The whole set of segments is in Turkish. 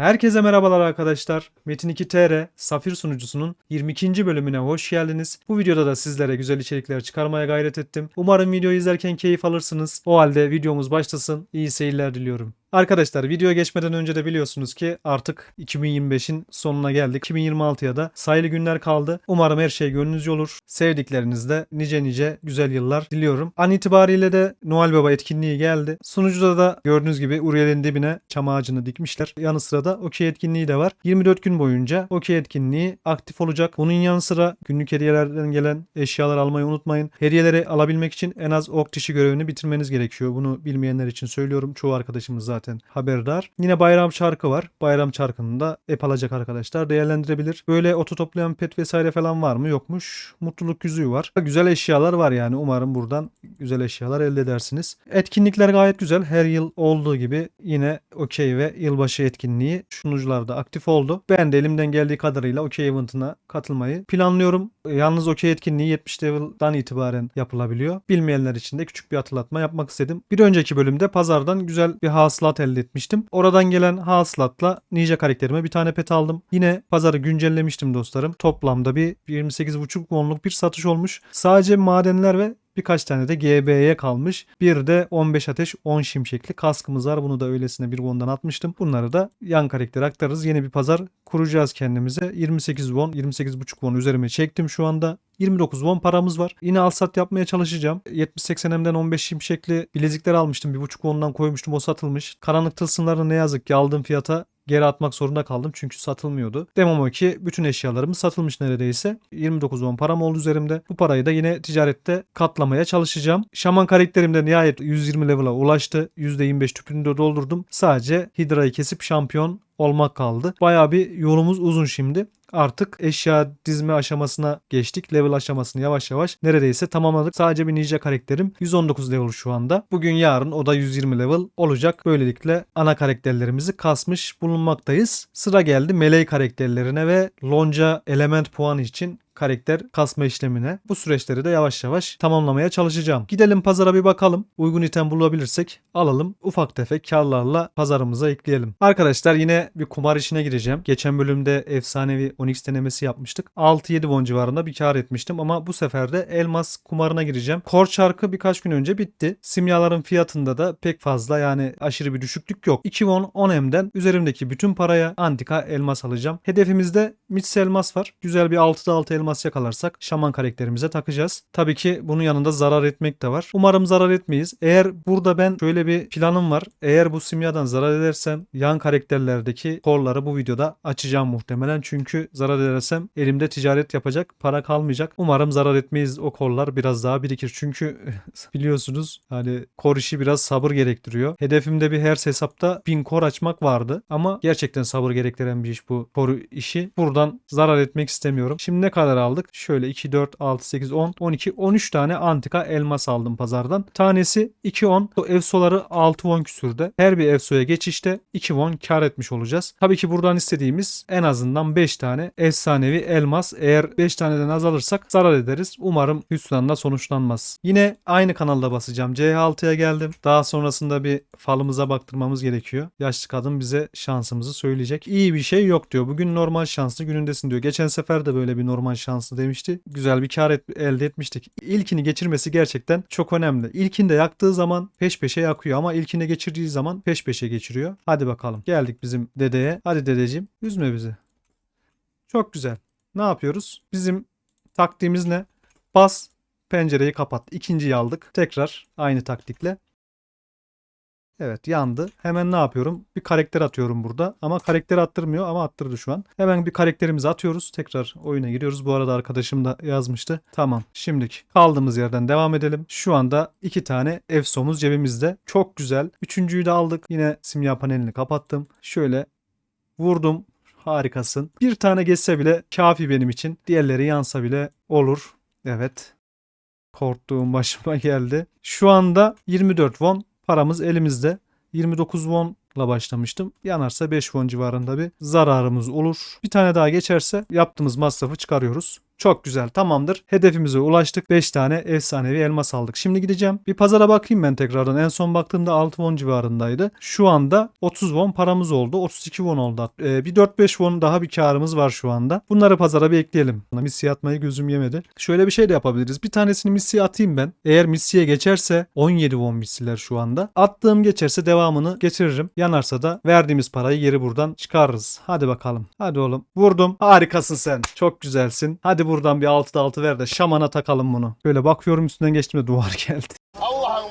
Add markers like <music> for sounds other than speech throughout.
Herkese merhabalar arkadaşlar. Metin 2 TR Safir sunucusunun 22. bölümüne hoş geldiniz. Bu videoda da sizlere güzel içerikler çıkarmaya gayret ettim. Umarım videoyu izlerken keyif alırsınız. O halde videomuz başlasın. İyi seyirler diliyorum. Arkadaşlar videoya geçmeden önce de biliyorsunuz ki artık 2025'in sonuna geldik. 2026'ya da sayılı günler kaldı. Umarım her şey gönlünüzce olur. Sevdiklerinizle nice nice güzel yıllar diliyorum. An itibariyle de Noel Baba etkinliği geldi. Sunucuda da gördüğünüz gibi Uriel'in dibine çam ağacını dikmişler. Yanı sıra da okey etkinliği de var. 24 gün boyunca okey etkinliği aktif olacak. Bunun yanı sıra günlük hediyelerden gelen eşyalar almayı unutmayın. Hediyeleri alabilmek için en az ok dişi görevini bitirmeniz gerekiyor. Bunu bilmeyenler için söylüyorum. Çoğu arkadaşımız zaten haberdar. Yine bayram çarkı var. Bayram çarkını da ep alacak arkadaşlar değerlendirebilir. Böyle oto toplayan pet vesaire falan var mı? Yokmuş. Mutluluk yüzüğü var. Güzel eşyalar var yani. Umarım buradan güzel eşyalar elde edersiniz. Etkinlikler gayet güzel. Her yıl olduğu gibi yine okey ve yılbaşı etkinliği sunucularda aktif oldu. Ben de elimden geldiği kadarıyla okey eventına katılmayı planlıyorum. Yalnız okey etkinliği 70 level'dan itibaren yapılabiliyor. Bilmeyenler için de küçük bir hatırlatma yapmak istedim. Bir önceki bölümde pazardan güzel bir hasılat elde etmiştim. Oradan gelen hasılatla Ninja karakterime bir tane pet aldım. Yine pazarı güncellemiştim dostlarım. Toplamda bir 28,5 wonluk bir satış olmuş. Sadece madenler ve Birkaç tane de GB'ye kalmış. Bir de 15 ateş 10 şimşekli kaskımız var. Bunu da öylesine bir won'dan atmıştım. Bunları da yan karaktere aktarırız. Yeni bir pazar kuracağız kendimize. 28 won, 28,5 won üzerime çektim şu anda. 29 won paramız var. Yine al sat yapmaya çalışacağım. 70-80M'den 15 şimşekli bilezikler almıştım. 1,5 won'dan koymuştum o satılmış. Karanlık tılsımlarını ne yazık ki aldığım fiyata geri atmak zorunda kaldım çünkü satılmıyordu. Demem o ki bütün eşyalarımız satılmış neredeyse. 29 won param oldu üzerimde. Bu parayı da yine ticarette katlamaya çalışacağım. Şaman karakterim de nihayet 120 level'a ulaştı. %25 tüpünü de doldurdum. Sadece Hydra'yı kesip şampiyon olmak kaldı. Bayağı bir yolumuz uzun şimdi. Artık eşya dizme aşamasına geçtik. Level aşamasını yavaş yavaş neredeyse tamamladık. Sadece bir ninja karakterim 119 level şu anda. Bugün yarın o da 120 level olacak. Böylelikle ana karakterlerimizi kasmış bulunmaktayız. Sıra geldi melee karakterlerine ve lonca element puanı için karakter kasma işlemine. Bu süreçleri de yavaş yavaş tamamlamaya çalışacağım. Gidelim pazara bir bakalım. Uygun item bulabilirsek alalım. Ufak tefek karlarla pazarımıza ekleyelim. Arkadaşlar yine bir kumar işine gireceğim. Geçen bölümde efsanevi Onyx denemesi yapmıştık. 6-7 won civarında bir kar etmiştim ama bu sefer de elmas kumarına gireceğim. Kor çarkı birkaç gün önce bitti. Simyaların fiyatında da pek fazla yani aşırı bir düşüklük yok. 2 won 10 M'den üzerimdeki bütün paraya antika elmas alacağım. Hedefimizde Mitsi elmas var. Güzel bir 6'da 6 elmas yakalarsak şaman karakterimize takacağız. Tabii ki bunun yanında zarar etmek de var. Umarım zarar etmeyiz. Eğer burada ben şöyle bir planım var. Eğer bu simyadan zarar edersem yan karakterlerdeki kolları bu videoda açacağım muhtemelen. Çünkü zarar edersem elimde ticaret yapacak para kalmayacak. Umarım zarar etmeyiz. O kollar biraz daha birikir. Çünkü <laughs> biliyorsunuz hani kor işi biraz sabır gerektiriyor. Hedefimde bir her hesapta 1000 kor açmak vardı. Ama gerçekten sabır gerektiren bir iş bu kor işi. Buradan zarar etmek istemiyorum. Şimdi ne kadar aldık? Şöyle 2, 4, 6, 8, 10, 12, 13 tane antika elmas aldım pazardan. Tanesi 2 10. O evsoları 6 won küsürde. Her bir evsoya geçişte 2 won kar etmiş olacağız. Tabii ki buradan istediğimiz en azından 5 tane efsanevi elmas. Eğer 5 taneden az alırsak zarar ederiz. Umarım hüsranla sonuçlanmaz. Yine aynı kanalda basacağım. C6'ya geldim. Daha sonrasında bir falımıza baktırmamız gerekiyor. Yaşlı kadın bize şansımızı söyleyecek. İyi bir şey yok diyor. Bugün normal şanslı günündesin diyor. Geçen sefer de böyle bir normal şanslı demişti. Güzel bir kar et- elde etmiştik. İlkini geçirmesi gerçekten çok önemli. İlkinde yaktığı zaman peş peşe yakıyor ama ilkine geçirdiği zaman peş peşe geçiriyor. Hadi bakalım. Geldik bizim dedeye. Hadi dedeciğim üzme bizi. Çok güzel. Ne yapıyoruz? Bizim taktiğimiz ne? Bas pencereyi kapat. İkinciyi aldık. Tekrar aynı taktikle. Evet yandı. Hemen ne yapıyorum? Bir karakter atıyorum burada. Ama karakter attırmıyor ama attırdı şu an. Hemen bir karakterimizi atıyoruz. Tekrar oyuna giriyoruz. Bu arada arkadaşım da yazmıştı. Tamam. Şimdilik kaldığımız yerden devam edelim. Şu anda iki tane efsomuz cebimizde. Çok güzel. Üçüncüyü de aldık. Yine simya panelini kapattım. Şöyle vurdum. Harikasın. Bir tane geçse bile kafi benim için. Diğerleri yansa bile olur. Evet. Korktuğum başıma <laughs> geldi. Şu anda 24 won paramız elimizde. 29 won'la başlamıştım. Yanarsa 5 won civarında bir zararımız olur. Bir tane daha geçerse yaptığımız masrafı çıkarıyoruz. Çok güzel tamamdır. Hedefimize ulaştık. 5 tane efsanevi elmas aldık. Şimdi gideceğim. Bir pazara bakayım ben tekrardan. En son baktığımda 6 won civarındaydı. Şu anda 30 won paramız oldu. 32 won oldu. Ee, bir 4-5 won daha bir karımız var şu anda. Bunları pazara bir ekleyelim. Missiye atmayı gözüm yemedi. Şöyle bir şey de yapabiliriz. Bir tanesini missiye atayım ben. Eğer missiye geçerse 17 won missiler şu anda. Attığım geçerse devamını getiririm. Yanarsa da verdiğimiz parayı geri buradan çıkarırız. Hadi bakalım. Hadi oğlum. Vurdum. Harikasın sen. Çok güzelsin. Hadi buradan bir 6'da 6 ver de şamana takalım bunu. Böyle bakıyorum üstünden geçtim de duvar <laughs> geldi.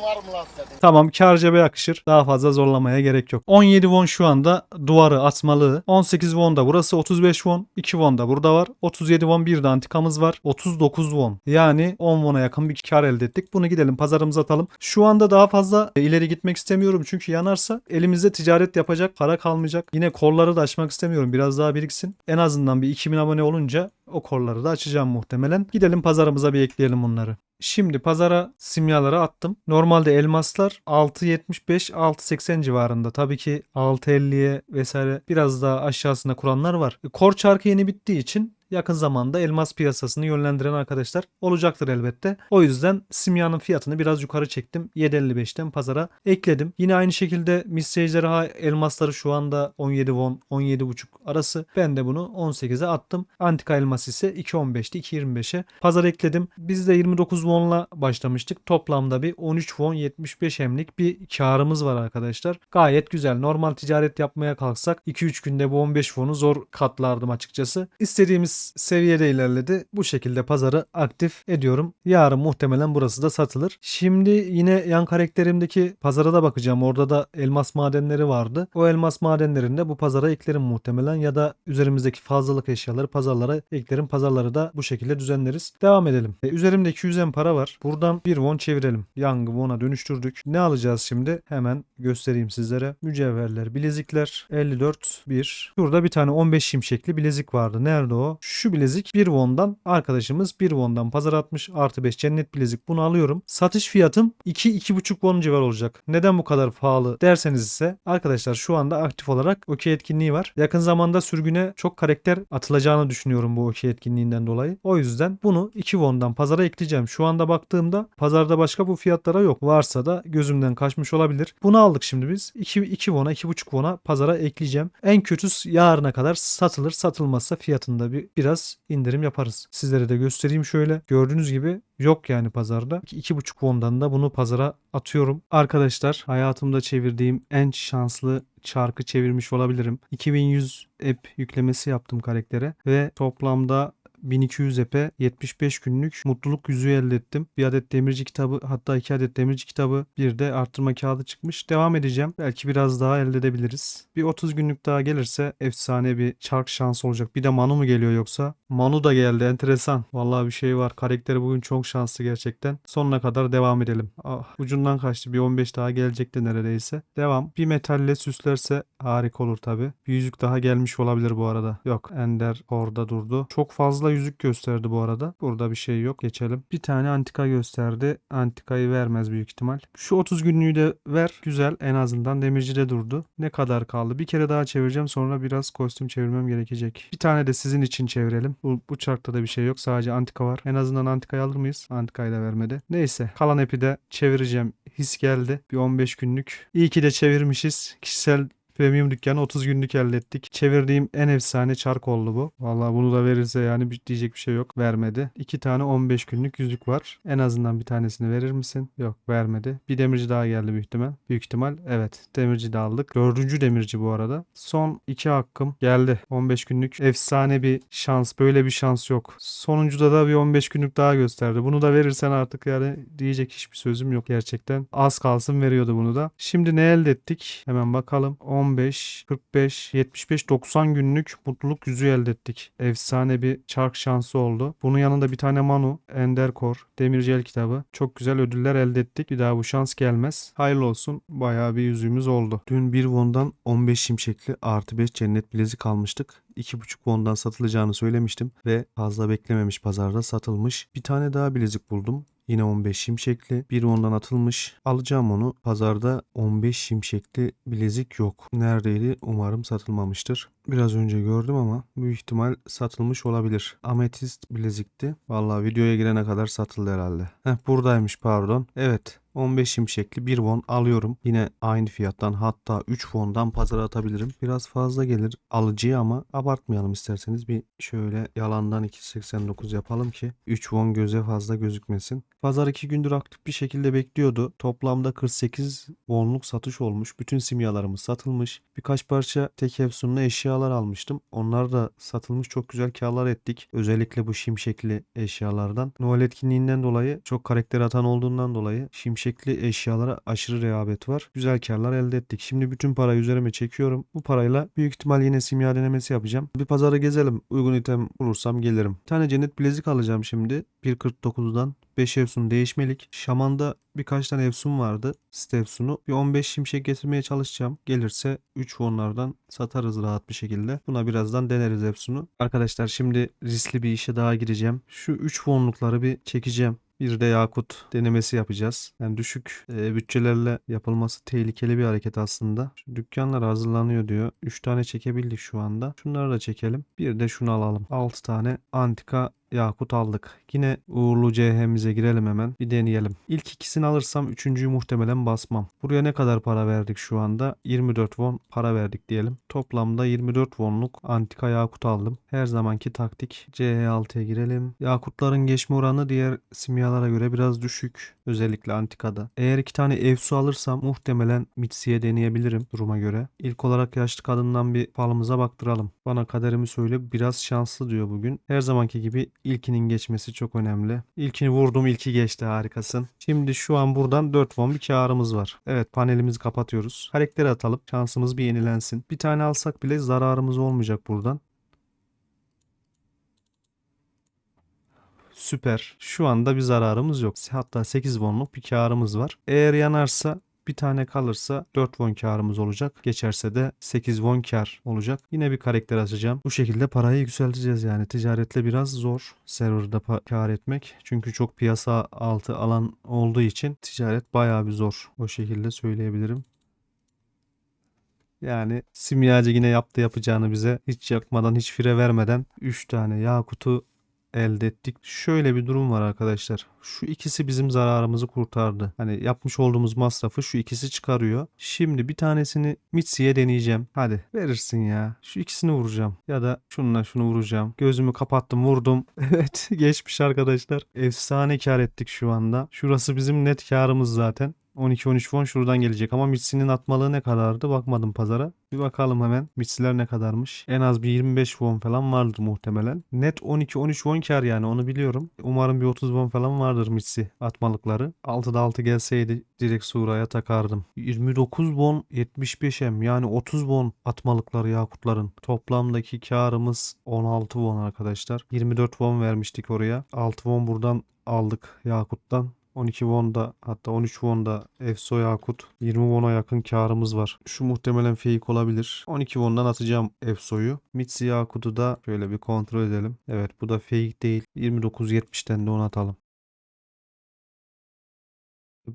Var mı lan senin? Tamam kar cebe yakışır. Daha fazla zorlamaya gerek yok. 17 won şu anda duvarı atmalı. 18 won da burası. 35 won. 2 won da burada var. 37 won bir de antikamız var. 39 won. Yani 10 won'a yakın bir kar elde ettik. Bunu gidelim pazarımıza atalım. Şu anda daha fazla e, ileri gitmek istemiyorum. Çünkü yanarsa elimizde ticaret yapacak para kalmayacak. Yine kolları da açmak istemiyorum. Biraz daha biriksin. En azından bir 2000 abone olunca o kolları da açacağım muhtemelen. Gidelim pazarımıza bir ekleyelim bunları. Şimdi pazara simyaları attım. Normalde elmaslar 6.75 6.80 civarında. Tabii ki 6.50'ye vesaire biraz daha aşağısına kuranlar var. Kor çarkı yeni bittiği için yakın zamanda elmas piyasasını yönlendiren arkadaşlar olacaktır elbette. O yüzden simyanın fiyatını biraz yukarı çektim. 7.55'ten pazara ekledim. Yine aynı şekilde Miss Ejderha elmasları şu anda 17 won 17.5 arası. Ben de bunu 18'e attım. Antika elmas ise 2.15'ti 2.25'e. Pazara ekledim. Biz de 29 won'la başlamıştık. Toplamda bir 13 won 75 hemlik bir karımız var arkadaşlar. Gayet güzel. Normal ticaret yapmaya kalksak 2-3 günde bu 15 won'u zor katlardım açıkçası. İstediğimiz seviyede ilerledi. Bu şekilde pazarı aktif ediyorum. Yarın muhtemelen burası da satılır. Şimdi yine yan karakterimdeki pazara da bakacağım. Orada da elmas madenleri vardı. O elmas madenlerini de bu pazara eklerim muhtemelen ya da üzerimizdeki fazlalık eşyaları pazarlara eklerim. Pazarları da bu şekilde düzenleriz. Devam edelim. E, üzerimde 200 en para var. Buradan bir won çevirelim. Young won'a dönüştürdük. Ne alacağız şimdi? Hemen göstereyim sizlere. Mücevherler, bilezikler 54 1. Şurada bir tane 15 şimşekli bilezik vardı. Nerede o? Şu bilezik 1 won'dan arkadaşımız 1 won'dan pazar atmış. Artı 5 cennet bilezik. Bunu alıyorum. Satış fiyatım 2-2,5 won civar olacak. Neden bu kadar pahalı derseniz ise arkadaşlar şu anda aktif olarak okey etkinliği var. Yakın zamanda sürgüne çok karakter atılacağını düşünüyorum bu okey etkinliğinden dolayı. O yüzden bunu 2 won'dan pazara ekleyeceğim. Şu anda baktığımda pazarda başka bu fiyatlara yok. Varsa da gözümden kaçmış olabilir. Bunu aldık şimdi biz. 2, 2 won'a 2,5 won'a pazara ekleyeceğim. En kötüsü yarına kadar satılır. Satılmazsa fiyatında bir biraz indirim yaparız. Sizlere de göstereyim şöyle. Gördüğünüz gibi yok yani pazarda. 2,5 won'dan da bunu pazara atıyorum. Arkadaşlar hayatımda çevirdiğim en şanslı çarkı çevirmiş olabilirim. 2100 app yüklemesi yaptım karaktere ve toplamda 1200 epe 75 günlük mutluluk yüzüğü elde ettim. Bir adet demirci kitabı hatta iki adet demirci kitabı bir de arttırma kağıdı çıkmış. Devam edeceğim. Belki biraz daha elde edebiliriz. Bir 30 günlük daha gelirse efsane bir çark şansı olacak. Bir de Manu mu geliyor yoksa? Manu da geldi enteresan. Vallahi bir şey var. Karakteri bugün çok şanslı gerçekten. Sonuna kadar devam edelim. Ah, ucundan kaçtı. Bir 15 daha gelecekti neredeyse. Devam. Bir metalle süslerse harika olur tabi. Bir yüzük daha gelmiş olabilir bu arada. Yok Ender orada durdu. Çok fazla yüzük gösterdi bu arada. Burada bir şey yok. Geçelim. Bir tane antika gösterdi. Antikayı vermez büyük ihtimal. Şu 30 günlüğü de ver. Güzel. En azından demircide durdu. Ne kadar kaldı? Bir kere daha çevireceğim. Sonra biraz kostüm çevirmem gerekecek. Bir tane de sizin için çevirelim. Bu, bu çarkta da bir şey yok. Sadece antika var. En azından antikayı alır mıyız? Antikayı da vermedi. Neyse. Kalan epi de çevireceğim. His geldi. Bir 15 günlük. İyi ki de çevirmişiz. Kişisel Premium dükkanı 30 günlük elde ettik. Çevirdiğim en efsane çark oldu bu. Vallahi bunu da verirse yani bir, diyecek bir şey yok. Vermedi. 2 tane 15 günlük yüzük var. En azından bir tanesini verir misin? Yok vermedi. Bir demirci daha geldi büyük ihtimal. Büyük ihtimal evet. Demirci de aldık. Dördüncü demirci bu arada. Son 2 hakkım geldi. 15 günlük efsane bir şans. Böyle bir şans yok. Sonuncuda da bir 15 günlük daha gösterdi. Bunu da verirsen artık yani diyecek hiçbir sözüm yok gerçekten. Az kalsın veriyordu bunu da. Şimdi ne elde ettik? Hemen bakalım. 15, 45, 75, 90 günlük mutluluk yüzüğü elde ettik. Efsane bir çark şansı oldu. Bunun yanında bir tane Manu, Ender Kor, Demirci El kitabı. Çok güzel ödüller elde ettik. Bir daha bu şans gelmez. Hayırlı olsun. Bayağı bir yüzüğümüz oldu. Dün bir won'dan 15 şimşekli artı 5 cennet bilezik almıştık. 2,5 won'dan satılacağını söylemiştim ve fazla beklememiş pazarda satılmış. Bir tane daha bilezik buldum. Yine 15 şimşekli. Bir ondan atılmış. Alacağım onu. Pazarda 15 şimşekli bilezik yok. Neredeydi? Umarım satılmamıştır. Biraz önce gördüm ama büyük ihtimal satılmış olabilir. Ametist bilezikti. Vallahi videoya girene kadar satıldı herhalde. Heh buradaymış pardon. Evet 15 şimşekli bir won alıyorum. Yine aynı fiyattan hatta 3 wondan pazara atabilirim. Biraz fazla gelir alıcıya ama abartmayalım isterseniz. Bir şöyle yalandan 2.89 yapalım ki 3 won göze fazla gözükmesin. Pazar 2 gündür aktif bir şekilde bekliyordu. Toplamda 48 wonluk satış olmuş. Bütün simyalarımız satılmış. Birkaç parça tek efsunlu eşyalar almıştım. Onlar da satılmış. Çok güzel karlar ettik. Özellikle bu şimşekli eşyalardan. Noel etkinliğinden dolayı çok karakter atan olduğundan dolayı şimşekli eşyalara aşırı rehabet var. Güzel karlar elde ettik. Şimdi bütün parayı üzerime çekiyorum. Bu parayla büyük ihtimal yine simya denemesi yapacağım. Bir pazara gezelim. Uygun item bulursam gelirim. Bir tane cennet bilezik alacağım şimdi. 1.49'dan 5 efsun değişmelik. Şaman'da birkaç tane efsun vardı. Site efsunu. Bir 15 şimşek getirmeye çalışacağım. Gelirse 3 onlardan satarız rahat bir şekilde. Buna birazdan deneriz efsunu. Arkadaşlar şimdi riskli bir işe daha gireceğim. Şu 3 wonlukları bir çekeceğim. Bir de yakut denemesi yapacağız. Yani düşük e, bütçelerle yapılması tehlikeli bir hareket aslında. Şu dükkanlar hazırlanıyor diyor. 3 tane çekebildik şu anda. Şunları da çekelim. Bir de şunu alalım. 6 tane antika yakut aldık. Yine uğurlu CH'mize girelim hemen. Bir deneyelim. İlk ikisini alırsam üçüncüyü muhtemelen basmam. Buraya ne kadar para verdik şu anda? 24 won para verdik diyelim. Toplamda 24 wonluk antika yakut aldım. Her zamanki taktik. CH6'ya girelim. Yakutların geçme oranı diğer simyalara göre biraz düşük. Özellikle antikada. Eğer iki tane evsu alırsam muhtemelen Mitsi'ye deneyebilirim duruma göre. İlk olarak yaşlı kadından bir falımıza baktıralım. Bana kaderimi söyle biraz şanslı diyor bugün. Her zamanki gibi ilkinin geçmesi çok önemli. İlkini vurdum ilki geçti harikasın. Şimdi şu an buradan 4 won bir karımız var. Evet panelimizi kapatıyoruz. Karakteri atalım. Şansımız bir yenilensin. Bir tane alsak bile zararımız olmayacak buradan. Süper. Şu anda bir zararımız yok. Hatta 8 wonluk bir karımız var. Eğer yanarsa bir tane kalırsa 4 won karımız olacak. Geçerse de 8 won kar olacak. Yine bir karakter açacağım. Bu şekilde parayı yükselteceğiz yani. Ticaretle biraz zor serverda kar etmek. Çünkü çok piyasa altı alan olduğu için ticaret bayağı bir zor. O şekilde söyleyebilirim. Yani simyacı yine yaptı yapacağını bize hiç yakmadan hiç fire vermeden 3 tane yakutu elde ettik. Şöyle bir durum var arkadaşlar. Şu ikisi bizim zararımızı kurtardı. Hani yapmış olduğumuz masrafı şu ikisi çıkarıyor. Şimdi bir tanesini Mitsi'ye deneyeceğim. Hadi verirsin ya. Şu ikisini vuracağım. Ya da şununla şunu vuracağım. Gözümü kapattım vurdum. <laughs> Evet geçmiş arkadaşlar. Efsane kar ettik şu anda. Şurası bizim net karımız zaten. 12-13 won şuradan gelecek ama Mitsi'nin atmalığı ne kadardı bakmadım pazara. Bir bakalım hemen Mitsi'ler ne kadarmış. En az bir 25 won falan vardır muhtemelen. Net 12-13 won kar yani onu biliyorum. Umarım bir 30 won falan vardır Mitsi atmalıkları. 6'da 6 gelseydi direkt Sura'ya takardım. 29 won 75M yani 30 won atmalıkları yakutların. Toplamdaki karımız 16 won arkadaşlar. 24 won vermiştik oraya. 6 won buradan aldık yakuttan. 12 won'da hatta 13 won'da Efso Yakut 20 won'a yakın karımız var. Şu muhtemelen fake olabilir. 12 won'dan atacağım Efso'yu. Mitsi Yakut'u da şöyle bir kontrol edelim. Evet bu da fake değil. 29.70'ten de onu atalım.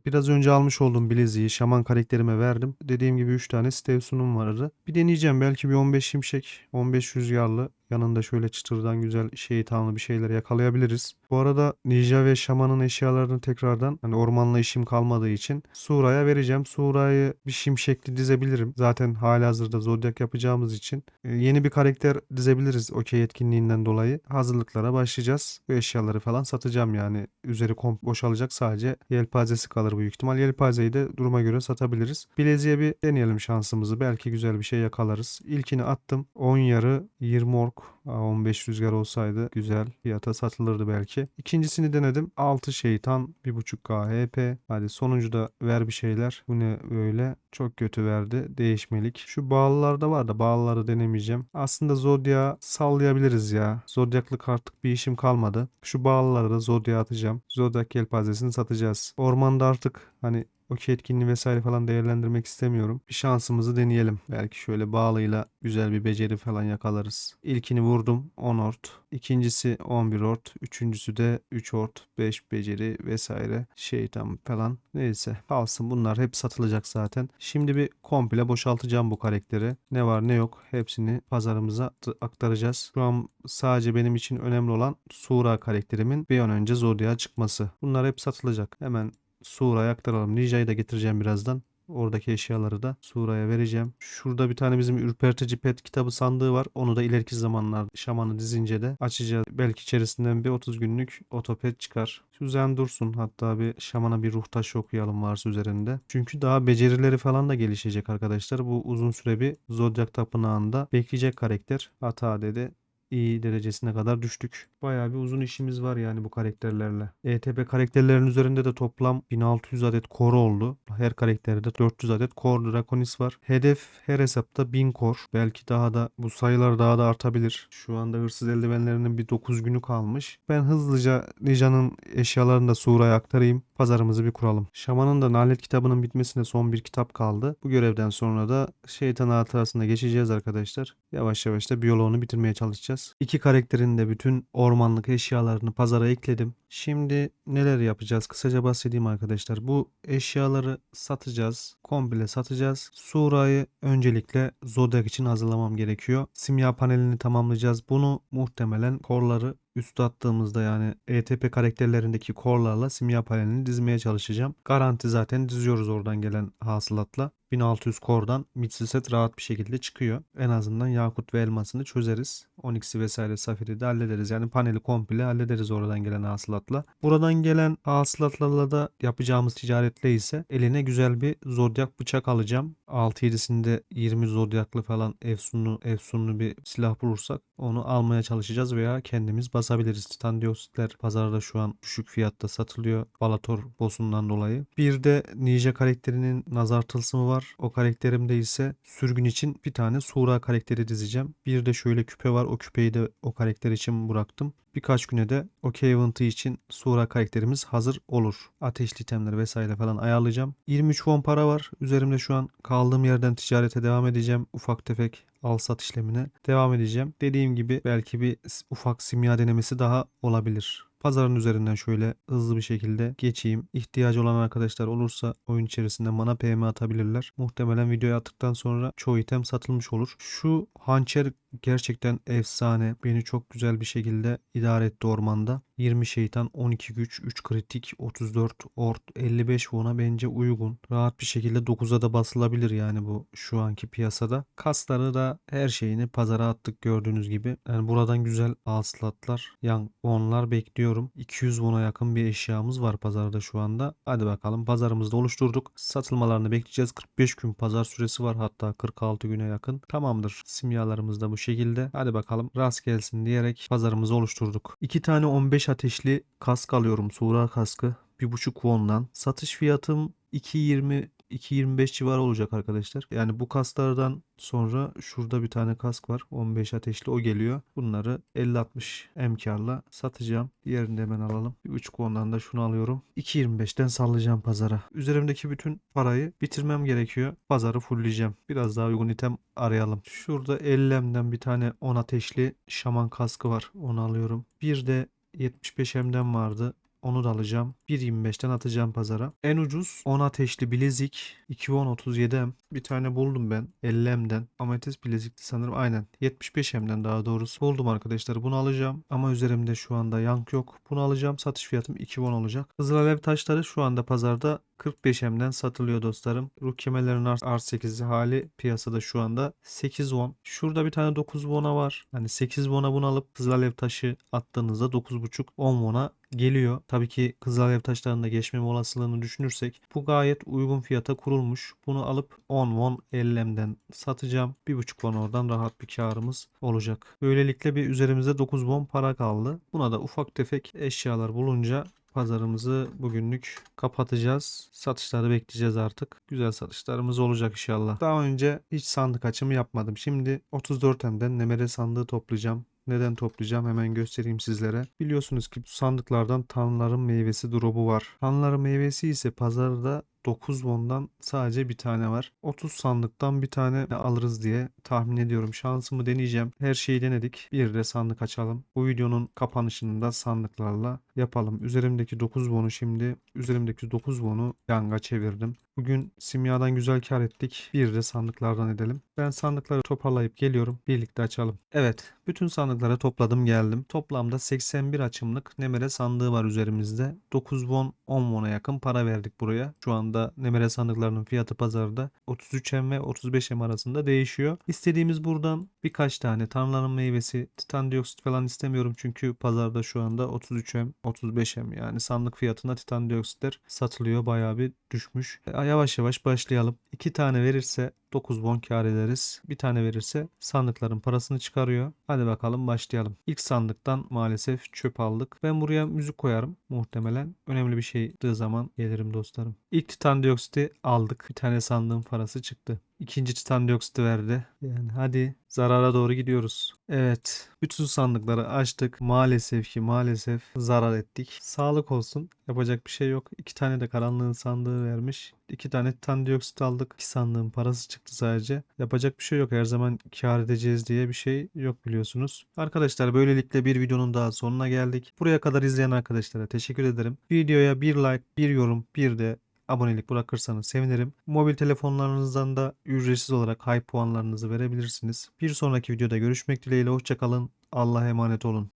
Biraz önce almış olduğum bileziği şaman karakterime verdim. Dediğim gibi 3 tane Stev sunum vardı. Bir deneyeceğim. Belki bir 15 şimşek, 15 rüzgarlı. Yanında şöyle çıtırdan güzel şeytanlı bir şeyler yakalayabiliriz. Bu arada ninja ve şamanın eşyalarını tekrardan hani ormanla işim kalmadığı için Sura'ya vereceğim. Sura'yı bir şimşekli dizebilirim. Zaten halihazırda zodyak yapacağımız için e, yeni bir karakter dizebiliriz okey etkinliğinden dolayı. Hazırlıklara başlayacağız. Bu eşyaları falan satacağım yani. Üzeri komp boşalacak sadece yelpazesi kalır büyük ihtimal. Yelpazeyi de duruma göre satabiliriz. Bileziğe bir deneyelim şansımızı. Belki güzel bir şey yakalarız. İlkini attım. 10 yarı 20 ork. beaucoup. 15 rüzgar olsaydı güzel fiyata satılırdı belki. İkincisini denedim. 6 şeytan 1.5k HP. Hadi sonuncu da ver bir şeyler. Bu ne böyle? Çok kötü verdi. Değişmelik. Şu bağlılarda var da bağlıları denemeyeceğim. Aslında Zodya sallayabiliriz ya. Zodyaklık artık bir işim kalmadı. Şu bağlıları da Zodya atacağım. Zodyak yelpazesini satacağız. Ormanda artık hani okey etkinliği vesaire falan değerlendirmek istemiyorum. Bir şansımızı deneyelim. Belki şöyle bağlıyla güzel bir beceri falan yakalarız. İlkini vurdum 10 ort. İkincisi 11 ort. Üçüncüsü de 3 ort. 5 beceri vesaire. Şeytan falan. Neyse kalsın bunlar hep satılacak zaten. Şimdi bir komple boşaltacağım bu karakteri. Ne var ne yok hepsini pazarımıza aktaracağız. Şu an sadece benim için önemli olan Sura karakterimin bir an önce Zodiac'a çıkması. Bunlar hep satılacak. Hemen Sura'ya aktaralım. Ninja'yı da getireceğim birazdan. Oradaki eşyaları da Sura'ya vereceğim. Şurada bir tane bizim ürpertici pet kitabı sandığı var. Onu da ileriki zamanlar şamanı dizince de açacağız. Belki içerisinden bir 30 günlük otopet çıkar. Süzen dursun. Hatta bir şamana bir ruh taşı okuyalım varsa üzerinde. Çünkü daha becerileri falan da gelişecek arkadaşlar. Bu uzun süre bir Zodiac Tapınağı'nda bekleyecek karakter. Hata dedi iyi derecesine kadar düştük. Bayağı bir uzun işimiz var yani bu karakterlerle. ETP karakterlerin üzerinde de toplam 1600 adet core oldu. Her karakterde 400 adet core draconis var. Hedef her hesapta 1000 core. Belki daha da bu sayılar daha da artabilir. Şu anda hırsız eldivenlerinin bir 9 günü kalmış. Ben hızlıca Ninja'nın eşyalarını da Sura'ya aktarayım. Pazarımızı bir kuralım. Şamanın da nalet kitabının bitmesine son bir kitap kaldı. Bu görevden sonra da şeytan hatırasına geçeceğiz arkadaşlar. Yavaş yavaş da biyoloğunu bitirmeye çalışacağız. İki karakterin de bütün ormanlık eşyalarını pazara ekledim. Şimdi neler yapacağız? Kısaca bahsedeyim arkadaşlar. Bu eşyaları satacağız. Komple satacağız. Sura'yı öncelikle Zodiac için hazırlamam gerekiyor. Simya panelini tamamlayacağız. Bunu muhtemelen korları üstü attığımızda yani ETP karakterlerindeki korlarla simya panelini dizmeye çalışacağım. Garanti zaten diziyoruz oradan gelen hasılatla. 1600 kordan midsi set rahat bir şekilde çıkıyor. En azından yakut ve elmasını çözeriz. Onyx'i vesaire safiri de hallederiz. Yani paneli komple hallederiz oradan gelen hasılatla. Buradan gelen hasılatlarla da yapacağımız ticaretle ise eline güzel bir zodyak bıçak alacağım. 6-7'sinde 20 zodyaklı falan efsunlu efsunlu bir silah bulursak onu almaya çalışacağız veya kendimiz basabiliriz. Standiositler pazarda şu an düşük fiyatta satılıyor. Balator bossundan dolayı. Bir de Ninja karakterinin nazar tılsımı var. O karakterimde ise sürgün için bir tane Sura karakteri dizeceğim. Bir de şöyle küpe var. O küpeyi de o karakter için bıraktım. Birkaç güne de o Event'ı için Sura karakterimiz hazır olur. Ateşli itemleri vesaire falan ayarlayacağım. 23 won para var. Üzerimde şu an kaldığım yerden ticarete devam edeceğim. Ufak tefek al sat işlemine devam edeceğim. Dediğim gibi belki bir ufak simya denemesi daha olabilir. Pazarın üzerinden şöyle hızlı bir şekilde geçeyim. İhtiyacı olan arkadaşlar olursa oyun içerisinde bana PM atabilirler. Muhtemelen videoyu attıktan sonra çoğu item satılmış olur. Şu hançer gerçekten efsane. Beni çok güzel bir şekilde idare etti ormanda. 20 şeytan, 12 güç, 3 kritik, 34 ort, 55 won'a bence uygun. Rahat bir şekilde 9'a da basılabilir yani bu şu anki piyasada. Kasları da her şeyini pazara attık gördüğünüz gibi. Yani buradan güzel hasılatlar, yan won'lar bekliyorum. 200 won'a yakın bir eşyamız var pazarda şu anda. Hadi bakalım pazarımızı da oluşturduk. Satılmalarını bekleyeceğiz. 45 gün pazar süresi var hatta 46 güne yakın. Tamamdır. Simyalarımız da bu şekilde. Hadi bakalım rast gelsin diyerek pazarımızı oluşturduk. 2 tane 15 ateşli kask alıyorum. Sura kaskı. 1.5 won'dan. Satış fiyatım 2.20 2.25 civarı olacak arkadaşlar. Yani bu kasklardan sonra şurada bir tane kask var. 15 ateşli o geliyor. Bunları 50-60 emkarla satacağım. Diğerini de hemen alalım. 3 ondan da şunu alıyorum. 2.25'ten sallayacağım pazara. Üzerimdeki bütün parayı bitirmem gerekiyor. Pazarı fullleyeceğim. Biraz daha uygun item arayalım. Şurada 50'mden bir tane 10 ateşli şaman kaskı var. Onu alıyorum. Bir de 75M'den vardı. Onu da alacağım. 1.25'ten atacağım pazara. En ucuz 10 ateşli bilezik 2.10.37M. Bir tane buldum ben 50M'den. Ametist bilezikti sanırım. Aynen. 75M'den daha doğrusu. Buldum arkadaşlar. Bunu alacağım. Ama üzerimde şu anda yank yok. Bunu alacağım. Satış fiyatım 2.10 olacak. Kızıl alev taşları şu anda pazarda 45M'den satılıyor dostlarım. Ruh kemerlerin R- R8'i hali piyasada şu anda 8 won. Şurada bir tane 9 won'a var. Hani 8 won'a bunu alıp kızıl alev taşı attığınızda 9.5 10 won'a geliyor. Tabii ki kızıl alev taşlarında geçmeme olasılığını düşünürsek bu gayet uygun fiyata kurulmuş. Bunu alıp 10 won 50M'den satacağım. 1.5 won oradan rahat bir karımız olacak. Böylelikle bir üzerimizde 9 won para kaldı. Buna da ufak tefek eşyalar bulunca pazarımızı bugünlük kapatacağız. Satışları bekleyeceğiz artık. Güzel satışlarımız olacak inşallah. Daha önce hiç sandık açımı yapmadım. Şimdi 34M'den Nemere sandığı toplayacağım. Neden toplayacağım hemen göstereyim sizlere. Biliyorsunuz ki bu sandıklardan tanrıların meyvesi drop'u var. Tanrıların meyvesi ise pazarda 9 won'dan sadece bir tane var. 30 sandıktan bir tane alırız diye tahmin ediyorum. Şansımı deneyeceğim. Her şeyi denedik. Bir de sandık açalım. Bu videonun kapanışını da sandıklarla yapalım. Üzerimdeki 9 won'u şimdi üzerimdeki 9 won'u yanga çevirdim. Bugün simyadan güzel kar ettik. Bir de sandıklardan edelim. Ben sandıkları toparlayıp geliyorum. Birlikte açalım. Evet. Bütün sandıkları topladım geldim. Toplamda 81 açımlık Nemere sandığı var üzerimizde. 9 won 10 won'a yakın para verdik buraya. Şu anda Nemere sandıklarının fiyatı pazarda 33M ve 35M arasında değişiyor. İstediğimiz buradan birkaç tane tanrıların meyvesi, titan dioksit falan istemiyorum çünkü pazarda şu anda 33M, 35M yani sandık fiyatına titan dioksitler satılıyor. Bayağı bir düşmüş. E, Yavaş yavaş başlayalım. 2 tane verirse 9 won kar ederiz. Bir tane verirse sandıkların parasını çıkarıyor. Hadi bakalım başlayalım. İlk sandıktan maalesef çöp aldık. Ben buraya müzik koyarım muhtemelen. Önemli bir şey zaman gelirim dostlarım. İlk titan dioksiti aldık. Bir tane sandığın parası çıktı. İkinci titan dioksiti verdi. Yani hadi zarara doğru gidiyoruz. Evet. Bütün sandıkları açtık. Maalesef ki maalesef zarar ettik. Sağlık olsun. Yapacak bir şey yok. İki tane de karanlığın sandığı vermiş. İki tane titan dioksit aldık. İki sandığın parası çıktı sadece. Yapacak bir şey yok. Her zaman kar edeceğiz diye bir şey yok biliyorsunuz. Arkadaşlar böylelikle bir videonun daha sonuna geldik. Buraya kadar izleyen arkadaşlara teşekkür ederim. Videoya bir like, bir yorum, bir de abonelik bırakırsanız sevinirim. Mobil telefonlarınızdan da ücretsiz olarak high puanlarınızı verebilirsiniz. Bir sonraki videoda görüşmek dileğiyle hoşçakalın. Allah'a emanet olun.